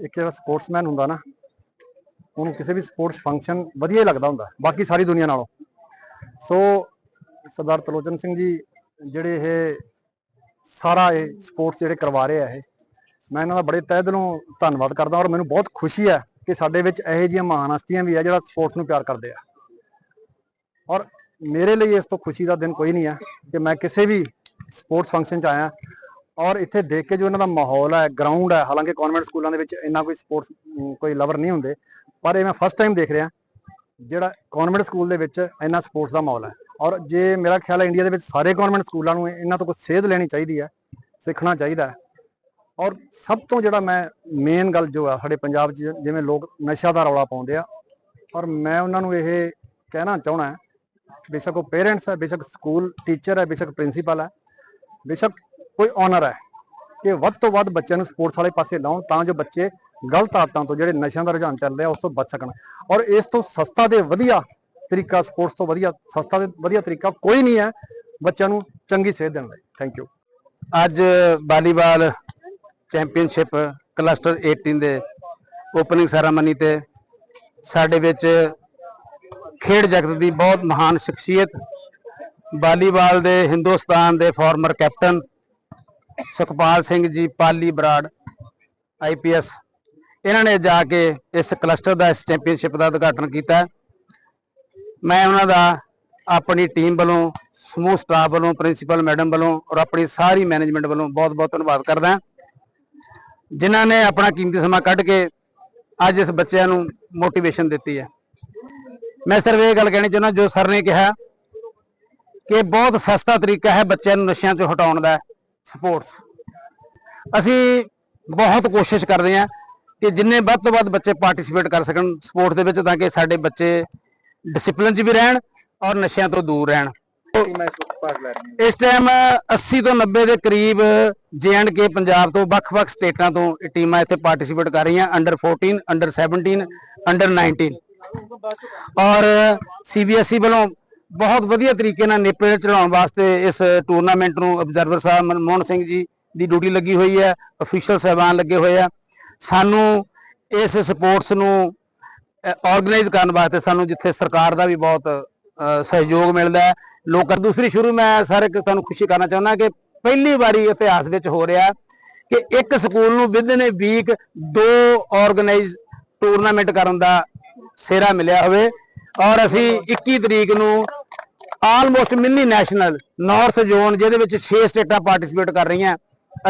ਇੱਕ ਜਿਹੜਾ ਸਪੋਰਟਸਮੈਨ ਹੁੰਦਾ ਨਾ, ਉਹਨੂੰ ਕਿਸੇ ਵੀ ਸਪੋਰਟਸ ਫੰਕਸ਼ਨ ਵਧੀਆ ਹੀ ਲੱਗਦਾ ਹੁੰਦਾ, ਬਾਕੀ ਸਾਰੀ ਦੁਨੀਆ ਨਾਲੋਂ। ਸੋ ਸਰਦਾਰ ਤਲੋਚਨ ਸਿੰਘ ਜੀ, ਜਿਹੜੇ ਇਹ ਸਾਰਾ ਇਹ ਸਪੋਰਟਸ ਜਿਹੜੇ ਕਰਵਾ ਰਹੇ ਆ ਇਹ, ਮੈਂ ਇਹਨਾਂ ਦਾ ਬੜੇ ਤਹਿ ਦਿਲੋਂ ਧੰਨਵਾਦ ਕਰਦਾ ਔਰ ਮੈਨੂੰ ਬਹੁਤ ਖੁਸ਼ੀ ਹੈ ਕਿ ਸਾਡੇ ਵਿੱਚ ਇਹੋ ਜਿਹੀਆਂ ਮਹਾਨ ਹਸਤੀਆਂ ਵੀ ਆ ਜਿਹੜਾ ਸਪੋਰਟਸ ਨੂੰ ਪਿਆਰ ਕਰਦੇ ਆ। ਔਰ ਮੇਰੇ ਲਈ ਇਸ ਤੋਂ ਖੁਸ਼ੀ ਦਾ ਦਿਨ ਕੋਈ ਨਹੀਂ ਹੈ ਕਿ ਮੈਂ ਕਿਸੇ ਵੀ ਸਪੋਰਟਸ ਫੰਕਸ਼ਨ 'ਚ ਆਇਆ ਔਰ ਇੱਥੇ ਦੇਖ ਕੇ ਜੋ ਇਹਨਾਂ ਦਾ ਮਾਹੌਲ ਹੈ ਗਰਾਊਂਡ ਹੈ, ਹਾਲਾਂਕਿ ਕਨਵੈਂਟ ਸਕੂਲਾਂ ਦੇ ਵਿੱਚ ਇੰਨਾ ਕੋਈ ਸਪੋਰਟਸ ਕੋਈ ਲਵਰ ਨਹੀਂ ਹੁੰਦੇ, ਪਰ ਇਹ ਮੈਂ ਫਸਟ ਟਾਈਮ ਦੇਖ ਰਿਹਾ, ਜਿਹੜਾ ਕਨਵੈਂਟ ਸਕੂਲ ਦੇ ਵਿੱਚ ਇੰਨਾ ਸਪੋਰਟਸ ਦਾ ਮਾਹੌਲ ਹੈ। ਔਰ ਜੇ ਮੇਰਾ ਖਿਆਲ ਹੈ ਇੰਡੀਆ ਦੇ ਵਿੱਚ ਸਾਰੇ ਕਨਵੈਂਟ ਸਕੂਲਾਂ ਨੂੰ ਇਹਨਾਂ ਤੋਂ ਕੁਝ ਸੇਧ ਲੈਣੀ ਚਾਹੀਦੀ ਹੈ, ਸਿੱਖਣਾ ਚਾਹੀਦਾ ਹੈ। ਔਰ ਸਭ ਤੋਂ ਜਿਹੜਾ ਮੈਂ ਮੇਨ ਗੱਲ ਜੋ ਆ ਸਾਡੇ ਪੰਜਾਬ 'ਚ ਜਿਵੇਂ ਲੋਕ ਨਸ਼ਾ ਦਾ ਰੌਲਾ ਪਾਉਂਦੇ ਆ, ਔਰ ਮੈਂ ਉਹਨਾਂ ਨੂੰ ਇਹ ਕਹਿਣਾ ਚਾਹਣਾ ਬੇਸ਼ੱਕ ਉਹ ਪੇਰੈਂਟਸ ਹੈ, ਬੇਸ਼ੱਕ ਸਕੂਲ ਟੀਚਰ ਹੈ, ਬੇਸ਼ੱਕ ਪ੍ਰਿੰਸੀਪਲ ਹੈ, ਬੇਸ਼ੱਕ ਕੋਈ ਓਨਰ ਹੈ ਕਿ ਵੱਧ ਤੋਂ ਵੱਧ ਬੱਚਿਆਂ ਨੂੰ ਸਪੋਰਟਸ ਵਾਲੇ ਪਾਸੇ ਲਾਉਣ ਤਾਂ ਜੋ ਬੱਚੇ ਗਲਤ ਆਦਤਾਂ ਤੋਂ ਜਿਹੜੇ ਨਸ਼ਿਆਂ ਦਾ ਰੁਝਾਨ ਚੱਲ ਰਿਹਾ ਉਸ ਤੋਂ ਬਚ ਸਕਣ। ਔਰ ਇਸ ਤੋਂ ਸਸਤਾ ਤੇ ਵਧੀਆ ਤਰੀਕਾ ਸਪੋਰਟਸ ਤੋਂ ਵਧੀਆ, ਸਸਤਾ ਤੇ ਵਧੀਆ ਤਰੀਕਾ ਕੋਈ ਨਹੀਂ ਹੈ ਬੱਚਿਆਂ ਨੂੰ ਚੰਗੀ ਸੇਧ ਦੇਣ ਲਈ। ਥੈਂਕ ਯੂ ਅੱਜ ਵਾਲੀਬਾਲ ਚੈਂਪੀਅਨਸ਼ਿਪ ਕਲਸਟਰ 18 ਦੇ ਓਪਨਿੰਗ ਸੈਰਾਮਨੀ ਤੇ ਸਾਡੇ ਵਿੱਚ ਖੇਡ ਜਗਤ ਦੀ ਬਹੁਤ ਮਹਾਨ ਸ਼ਖਸੀਅਤ ਵਾਲੀਬਾਲ ਦੇ ਹਿੰਦੁਸਤਾਨ ਦੇ ਫਾਰਮਰ ਕੈਪਟਨ ਸੁਖਪਾਲ ਸਿੰਘ ਜੀ, ਪਾਲੀ ਬਰਾੜ ਆਈਪੀਐਸ ਇਹਨਾਂ ਨੇ ਜਾ ਕੇ ਇਸ ਕਲਸਟਰ ਦਾ, ਇਸ ਚੈਂਪੀਅਨਸ਼ਿਪ ਦਾ ਉਦਘਾਟਨ ਕੀਤਾ। ਮੈਂ ਉਹਨਾਂ ਦਾ ਆਪਣੀ ਟੀਮ ਵੱਲੋਂ, ਸਮੂਹ ਸਟਾਫ ਵੱਲੋਂ, ਪ੍ਰਿੰਸੀਪਲ ਮੈਡਮ ਵੱਲੋਂ ਔਰ ਆਪਣੀ ਸਾਰੀ ਮੈਨੇਜਮੈਂਟ ਵੱਲੋਂ ਬਹੁਤ-ਬਹੁਤ ਧੰਨਵਾਦ ਕਰਦਾ। ਹਾਂ ਜਿਨ੍ਹਾਂ ਨੇ ਆਪਣਾ ਕੀਮਤੀ ਸਮਾਂ ਕੱਢ ਕੇ ਅੱਜ ਇਸ ਬੱਚਿਆਂ ਨੂੰ ਮੋਟੀਵੇਸ਼ਨ ਦਿੱਤੀ ਹੈ। ਮੈਂ ਸਿਰਫ ਇਹ ਗੱਲ ਕਹਿਣੀ ਚਾਹੁੰਦਾ, ਜੋ ਸਰ ਨੇ ਕਿਹਾ ਕਿ ਬਹੁਤ ਸਸਤਾ ਤਰੀਕਾ ਹੈ ਬੱਚਿਆਂ ਨੂੰ ਨਸ਼ਿਆਂ ਤੋਂ ਹਟਾਉਣ ਦਾ। ਸਪੋਰਟਸ ਅਸੀਂ ਬਹੁਤ ਕੋਸ਼ਿਸ਼ ਕਰਦੇ ਹਾਂ ਕਿ ਜਿੰਨੇ ਵੱਧ ਤੋਂ ਵੱਧ ਬੱਚੇ ਪਾਰਟਿਸਿਪੇਟ ਕਰ ਸਕਣ ਸਪੋਰਟਸ ਦੇ ਵਿੱਚ ਤਾਂ ਕਿ ਸਾਡੇ ਬੱਚੇ ਡਿਸਪਲਿਨ 'ਚ ਵੀ ਰਹਿਣ ਔਰ ਨਸ਼ਿਆਂ ਤੋਂ ਦੂਰ ਰਹਿਣ। ਇਸ ਟਾਈਮ 80 ਤੋਂ 90 ਦੇ ਕਰੀਬ ਕੇ ਪੰਜਾਬ ਤੋਂ ਵੱਖ-ਵੱਖ ਸਟੇਟਾਂ ਤੋਂ ਇਹ ਟੀਮਾਂ ਇੱਥੇ ਪਾਰਟਿਸਿਪੇਟ ਕਰ ਰਹੀਆਂ ਅੰਡਰ 14 ਅੰਡਰ 17 ਅੰਡਰ 19 ਔਰ ਸੀਬੀਐਸਈ ਵੱਲੋਂ ਬਹੁਤ ਵਧੀਆ ਤਰੀਕੇ ਨਾਲ ਨੇਪਰੇ ਚੜਾਉਣ ਵਾਸਤੇ ਇਸ ਟੂਰਨਾਮੈਂਟ ਨੂੰ ਅਬਜ਼ਰਵਰ ਸਾਹਿਬ ਮਨਮੋਹਨ ਸਿੰਘ ਜੀ ਦੀ ਡਿਊਟੀ ਲੱਗੀ ਹੋਈ ਹੈ ਅਫੀਸ਼ੀਅਲ ਸਹਿਬਾਨ ਲੱਗੇ ਹੋਏ ਆ। ਸਾਨੂੰ ਇਸ ਸਪੋਰਟਸ ਨੂੰ ਆਰਗੇਨਾਈਜ਼ ਕਰਨ ਵਾਸਤੇ ਸਾਨੂੰ ਜਿੱਥੇ ਸਰਕਾਰ ਦਾ ਵੀ ਬਹੁਤ ਸਹਿਯੋਗ ਮਿਲਦਾ ਹੈ। ਲੋਕਾਂ ਦੂਸਰੀ ਸ਼ੁਰੂ ਮੈਂ ਸਾਰੇ ਤੁਹਾਨੂੰ ਖੁਸ਼ੀ ਕਰਨਾ ਚਾਹੁੰਦਾ ਕਿ ਪਹਿਲੀ ਵਾਰੀ ਇਤਿਹਾਸ ਵਿੱਚ ਹੋ ਰਿਹਾ ਕਿ ਇੱਕ ਸਕੂਲ ਨੂੰ within a week to organise tournament ਕਰਨ ਦਾ ਸਿਹਰਾ ਮਿਲਿਆ ਹੋਵੇ। ਔਰ ਅਸੀਂ 21 ਤਰੀਕ ਨੂੰ almost mini national north zone ਜਿਹਦੇ ਵਿੱਚ 6 ਸਟੇਟਾਂ ਪਾਰਟਿਸਿਪੇਟ ਕਰ ਰਹੀਆਂ।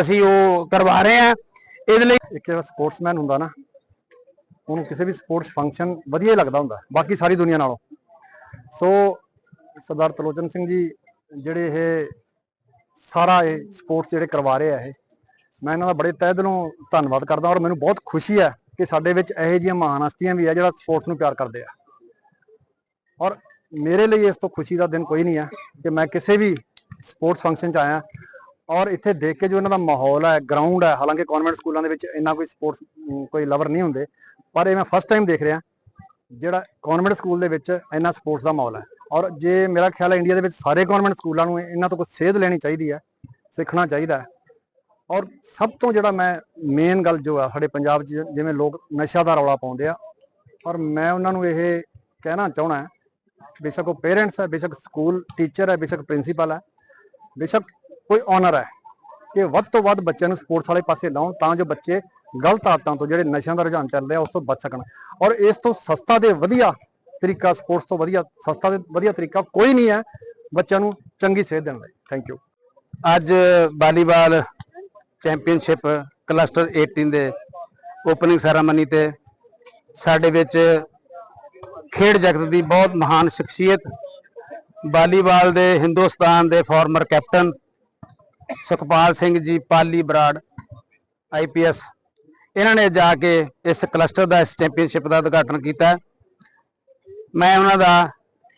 ਅਸੀਂ ਉਹ ਕਰਵਾ ਰਹੇ ਹਾਂ। ਇਹਦੇ ਲਈ ਇੱਕ ਜਿਹੜਾ ਸਪੋਰਟਸਮੈਨ ਹੁੰਦਾ ਨਾ, ਉਹਨੂੰ ਕਿਸੇ ਵੀ ਸਪੋਰਟਸ ਫੰਕਸ਼ਨ ਵਧੀਆ ਹੀ ਲੱਗਦਾ ਹੁੰਦਾ, ਬਾਕੀ ਸਾਰੀ ਦੁਨੀਆ ਨਾਲੋਂ। ਸੋ ਸਰਦਾਰ ਤਲੋਚਨ ਸਿੰਘ ਜੀ, ਜਿਹੜੇ ਇਹ ਸਾਰਾ ਇਹ ਸਪੋਰਟਸ ਜਿਹੜੇ ਕਰਵਾ ਰਹੇ ਆ ਇਹ, ਮੈਂ ਇਹਨਾਂ ਦਾ ਬੜੇ ਤਹਿ ਦਿਲੋਂ ਧੰਨਵਾਦ ਕਰਦਾ ਔਰ ਮੈਨੂੰ ਬਹੁਤ ਖੁਸ਼ੀ ਹੈ ਕਿ ਸਾਡੇ ਵਿੱਚ ਇਹੋ ਜਿਹੀਆਂ ਮਹਾਨ ਹਸਤੀਆਂ ਵੀ ਆ ਜਿਹੜਾ ਸਪੋਰਟਸ ਨੂੰ ਪਿਆਰ ਕਰਦੇ ਆ। ਔਰ ਮੇਰੇ ਲਈ ਇਸ ਤੋਂ ਖੁਸ਼ੀ ਦਾ ਦਿਨ ਕੋਈ ਨਹੀਂ ਹੈ ਕਿ ਮੈਂ ਕਿਸੇ ਵੀ ਸਪੋਰਟਸ ਫੰਕਸ਼ਨ 'ਚ ਆਇਆ ਔਰ ਇੱਥੇ ਦੇਖ ਕੇ ਜੋ ਇਹਨਾਂ ਦਾ ਮਾਹੌਲ ਹੈ ਗਰਾਊਂਡ ਹੈ ਹਾਲਾਂਕਿ ਕਨਵੈਂਟ ਸਕੂਲਾਂ ਦੇ ਵਿੱਚ ਇੰਨਾ ਕੋਈ ਸਪੋਰਟਸ ਕੋਈ ਲਵਰ ਨਹੀਂ ਹੁੰਦੇ ਪਰ ਇਹ ਮੈਂ ਫਸਟ ਟਾਈਮ ਦੇਖ ਰਿਹਾ ਜਿਹੜਾ ਕਨਵੈਂਟ ਸਕੂਲ ਦੇ ਵਿੱਚ ਇੰਨਾ ਸਪੋਰਟਸ ਦਾ ਮਾਹੌਲ ਹੈ ਔਰ ਜੇ ਮੇਰਾ ਖਿਆਲ ਹੈ ਇੰਡੀਆ ਦੇ ਵਿੱਚ ਸਾਰੇ ਕਨਵੈਂਟ ਸਕੂਲਾਂ ਨੂੰ ਇਹਨਾਂ ਤੋਂ ਕੁਝ ਸੇਧ ਲੈਣੀ ਚਾਹੀਦੀ ਹੈ ਸਿੱਖਣਾ ਚਾਹੀਦਾ ਹੈ ਔਰ ਸਭ ਤੋਂ ਜਿਹੜਾ ਮੈਂ ਮੇਨ ਗੱਲ ਜੋ ਆ ਸਾਡੇ ਪੰਜਾਬ 'ਚ ਜਿਵੇਂ ਲੋਕ ਨਸ਼ਾ ਦਾ ਰੌਲਾ ਪਾਉਂਦੇ ਆ ਔਰ ਮੈਂ ਉਹਨਾਂ ਨੂੰ ਇਹ ਕਹਿਣਾ ਚਾਹਣਾ ਬੇਸ਼ੱਕ ਉਹ ਪੇਰੈਂਟਸ ਹੈ ਬੇਸ਼ੱਕ ਸਕੂਲ ਟੀਚਰ ਹੈ ਬੇਸ਼ੱਕ ਪ੍ਰਿੰਸੀਪਲ ਹੈ ਬੇਸ਼ੱਕ ਕੋਈ ਓਨਰ ਹੈ ਕਿ ਵੱਧ ਤੋਂ ਵੱਧ ਬੱਚਿਆਂ ਨੂੰ ਸਪੋਰਟਸ ਵਾਲੇ ਪਾਸੇ ਲਾਉਣ ਤਾਂ ਜੋ ਬੱਚੇ ਗਲਤ ਆਦਤਾਂ ਤੋਂ ਜਿਹੜੇ ਨਸ਼ਿਆਂ ਦਾ ਰੁਝਾਨ ਚੱਲ ਰਿਹਾ ਉਸ ਤੋਂ ਬਚ ਸਕਣ ਔਰ ਇਸ ਤੋਂ ਸਸਤਾ ਤੇ ਵਧੀਆ ਤਰੀਕਾ ਸਪੋਰਟਸ ਤੋਂ ਵਧੀਆ ਸਸਤਾ ਤੇ ਵਧੀਆ ਤਰੀਕਾ ਕੋਈ ਨਹੀਂ ਹੈ ਬੱਚਿਆਂ ਨੂੰ ਚੰਗੀ ਸੇਧ ਦੇਣ ਲਈ ਥੈਂਕ ਯੂ ਅੱਜ ਵਾਲੀਬਾਲ ਚੈਂਪੀਅਨਸ਼ਿਪ ਕਲਸਟਰ 18 ਦੇ ਓਪਨਿੰਗ ਸੈਰਾਮਨੀ ਤੇ ਸਾਡੇ ਵਿੱਚ ਖੇਡ ਜਗਤ ਦੀ ਬਹੁਤ ਮਹਾਨ ਸ਼ਖਸੀਅਤ, ਵਾਲੀਬਾਲ ਦੇ ਹਿੰਦੁਸਤਾਨ ਦੇ ਫਾਰਮਰ ਕੈਪਟਨ ਸੁਖਪਾਲ ਸਿੰਘ ਜੀ, ਪਾਲੀ ਬਰਾੜ ਆਈਪੀਐਸ ਇਹਨਾਂ ਨੇ ਜਾ ਕੇ ਇਸ ਕਲਸਟਰ ਦਾ, ਇਸ ਚੈਂਪੀਅਨਸ਼ਿਪ ਦਾ ਉਦਘਾਟਨ ਕੀਤਾ। ਮੈਂ ਉਹਨਾਂ ਦਾ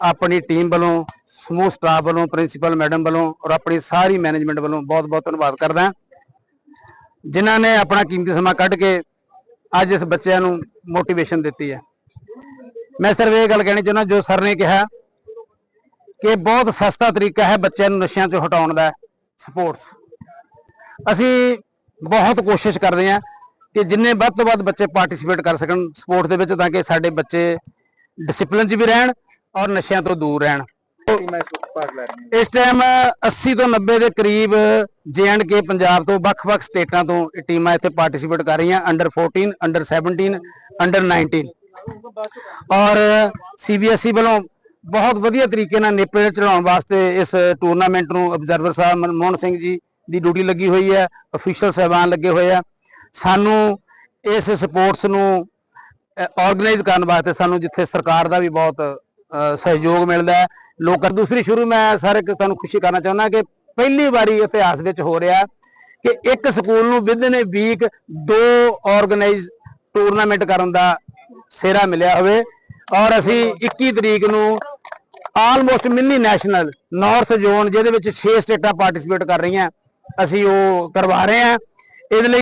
ਆਪਣੀ ਟੀਮ ਵੱਲੋਂ, ਸਮੂਹ ਸਟਾਫ ਵੱਲੋਂ ਪ੍ਰਿੰਸੀਪਲ ਮੈਡਮ ਵੱਲੋਂ ਔਰ ਆਪਣੀ ਸਾਰੀ ਮੈਨੇਜਮੈਂਟ ਵੱਲੋਂ ਬਹੁਤ-ਬਹੁਤ ਧੰਨਵਾਦ ਕਰਦਾ ਜਿਨ੍ਹਾਂ ਨੇ ਆਪਣਾ ਕੀਮਤੀ ਸਮਾਂ ਕੱਢ ਕੇ ਅੱਜ ਇਸ ਬੱਚਿਆਂ ਨੂੰ ਮੋਟੀਵੇਸ਼ਨ ਦਿੱਤੀ ਹੈ। ਮੈਂ ਸਿਰਫ ਇਹ ਗੱਲ ਕਹਿਣੀ ਚਾਹੁੰਦਾ, ਜੋ ਸਰ ਨੇ ਕਿਹਾ ਕਿ ਬਹੁਤ ਸਸਤਾ ਤਰੀਕਾ ਹੈ ਬੱਚਿਆਂ ਨੂੰ ਨਸ਼ਿਆਂ ਤੋਂ ਹਟਾਉਣ ਦਾ ਸਪੋਰਟਸ। ਅਸੀਂ ਬਹੁਤ ਕੋਸ਼ਿਸ਼ ਕਰਦੇ ਹਾਂ ਕਿ ਜਿੰਨੇ ਵੱਧ ਤੋਂ ਵੱਧ ਬੱਚੇ ਪਾਰਟਿਸਿਪੇਟ ਕਰ ਸਕਣ ਸਪੋਰਟਸ ਦੇ ਵਿੱਚ, ਤਾਂ ਕਿ ਸਾਡੇ ਬੱਚੇ ਡਿਸਪਲਿਨ 'ਚ ਵੀ ਰਹਿਣ ਔਰ ਨਸ਼ਿਆਂ ਤੋਂ ਦੂਰ ਰਹਿਣ। ਇਸ ਟਾਈਮ 80 ਤੋਂ 90 ਦੇ ਕਰੀਬ ਕੇ ਪੰਜਾਬ ਤੋਂ ਵੱਖ-ਵੱਖ ਸਟੇਟਾਂ ਤੋਂ ਇਹ ਟੀਮਾਂ ਇੱਥੇ ਪਾਰਟਿਸਿਪੇਟ ਕਰ ਰਹੀਆਂ ਅੰਡਰ 14 ਅੰਡਰ 17 ਅੰਡਰ 19 ਔਰ ਸੀਬੀਐਸਈ ਵੱਲੋਂ ਬਹੁਤ ਵਧੀਆ ਤਰੀਕੇ ਨਾਲ ਨੇਪਰੇ ਚੜਾਉਣ ਵਾਸਤੇ ਇਸ ਟੂਰਨਾਮੈਂਟ ਨੂੰ ਅਬਜ਼ਰਵਰ ਸਾਹਿਬ ਮਨਮੋਹਨ ਸਿੰਘ ਜੀ ਦੀ ਡਿਊਟੀ ਲੱਗੀ ਹੋਈ ਹੈ ਅਫੀਸ਼ੀਅਲ ਸਹਿਬਾਨ ਲੱਗੇ ਹੋਏ ਆ। ਸਾਨੂੰ ਇਸ ਸਪੋਰਟਸ ਨੂੰ ਆਰਗੇਨਾਈਜ਼ ਕਰਨ ਵਾਸਤੇ ਸਾਨੂੰ ਜਿੱਥੇ ਸਰਕਾਰ ਦਾ ਵੀ ਬਹੁਤ ਸਹਿਯੋਗ ਮਿਲਦਾ ਹੈ। ਲੋਕਾਂ ਦੂਸਰੀ ਸ਼ੁਰੂ ਮੈਂ ਸਾਰੇ ਤੁਹਾਨੂੰ ਖੁਸ਼ੀ ਕਰਨਾ ਚਾਹੁੰਦਾ ਕਿ ਪਹਿਲੀ ਵਾਰੀ ਇਤਿਹਾਸ ਵਿੱਚ ਹੋ ਰਿਹਾ ਕਿ ਇੱਕ ਸਕੂਲ ਨੂੰ within a week to organise tournament ਕਰਨ ਦਾ ਸਿਹਰਾ ਮਿਲਿਆ ਹੋਵੇ। ਔਰ ਅਸੀਂ 21 ਤਰੀਕ ਨੂੰ almost mini national north zone ਜਿਹਦੇ ਵਿੱਚ 6 ਸਟੇਟਾਂ ਪਾਰਟਿਸਿਪੇਟ ਕਰ ਰਹੀਆਂ, ਅਸੀਂ ਉਹ ਕਰਵਾ ਰਹੇ ਹਾਂ। ਇਹਦੇ ਲਈ